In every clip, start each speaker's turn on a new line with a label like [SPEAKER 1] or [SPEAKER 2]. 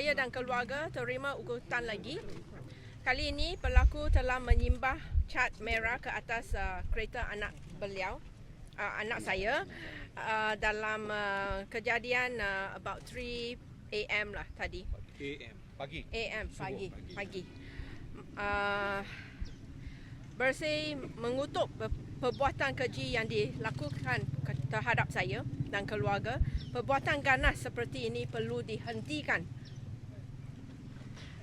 [SPEAKER 1] saya dan keluarga terima ugutan lagi. Kali ini pelaku telah menyimbah cat merah ke atas uh, kereta anak beliau, uh, anak saya uh, dalam uh, kejadian uh, about 3 AM lah tadi.
[SPEAKER 2] AM pagi.
[SPEAKER 1] AM
[SPEAKER 2] Subuh
[SPEAKER 1] pagi
[SPEAKER 2] pagi.
[SPEAKER 1] pagi. Uh, bersih mengutuk pe- perbuatan keji yang dilakukan terhadap saya dan keluarga. Perbuatan ganas seperti ini perlu dihentikan.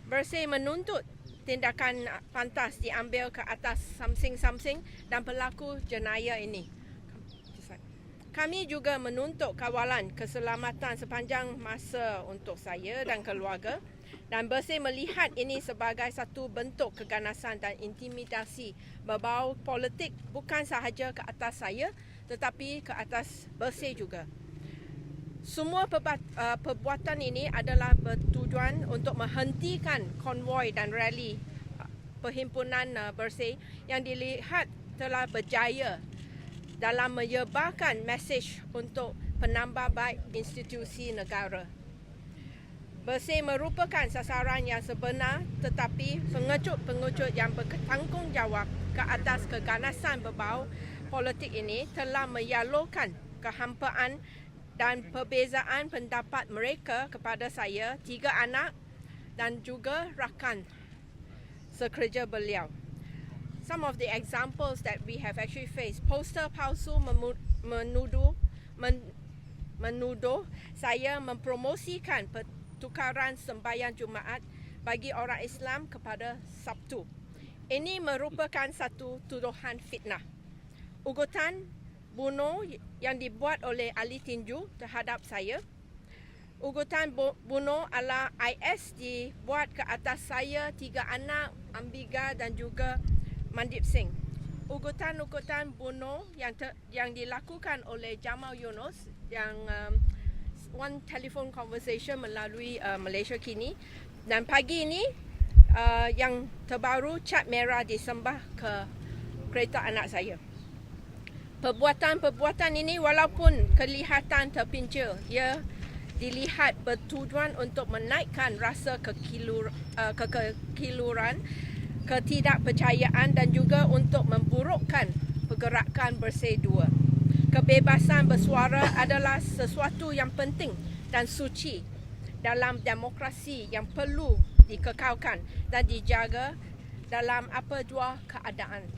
[SPEAKER 1] Bersih menuntut tindakan pantas diambil ke atas something-something dan pelaku jenayah ini. Kami juga menuntut kawalan keselamatan sepanjang masa untuk saya dan keluarga dan bersih melihat ini sebagai satu bentuk keganasan dan intimidasi berbau politik bukan sahaja ke atas saya tetapi ke atas bersih juga. Semua uh, perbuatan ini adalah bertujuan untuk menghentikan konvoi dan rally uh, perhimpunan uh, bersih yang dilihat telah berjaya dalam menyebarkan mesej untuk penambahbaik institusi negara. Bersih merupakan sasaran yang sebenar tetapi pengecut-pengecut yang bertanggungjawab ke atas keganasan berbau politik ini telah menyalurkan kehampaan dan perbezaan pendapat mereka kepada saya, tiga anak dan juga rakan sekerja beliau. Some of the examples that we have actually faced, poster palsu menuduh men- menuduh saya mempromosikan pertukaran sembahyang Jumaat bagi orang Islam kepada Sabtu. Ini merupakan satu tuduhan fitnah. Ugutan bunuh yang dibuat oleh ahli tinju terhadap saya. Ugutan bu- bunuh ala IS dibuat ke atas saya, tiga anak, Ambiga dan juga Mandip Singh. Ugutan-ugutan bunuh yang ter, yang dilakukan oleh Jamal Yunus yang um, one telephone conversation melalui uh, Malaysia kini dan pagi ini uh, yang terbaru cat merah disembah ke kereta anak saya. Perbuatan-perbuatan ini walaupun kelihatan terpincil, ia dilihat bertujuan untuk menaikkan rasa kekilur, uh, ke- kekiluran, ketidakpercayaan dan juga untuk memburukkan pergerakan bersih dua. Kebebasan bersuara adalah sesuatu yang penting dan suci dalam demokrasi yang perlu dikekalkan dan dijaga dalam apa jua keadaan.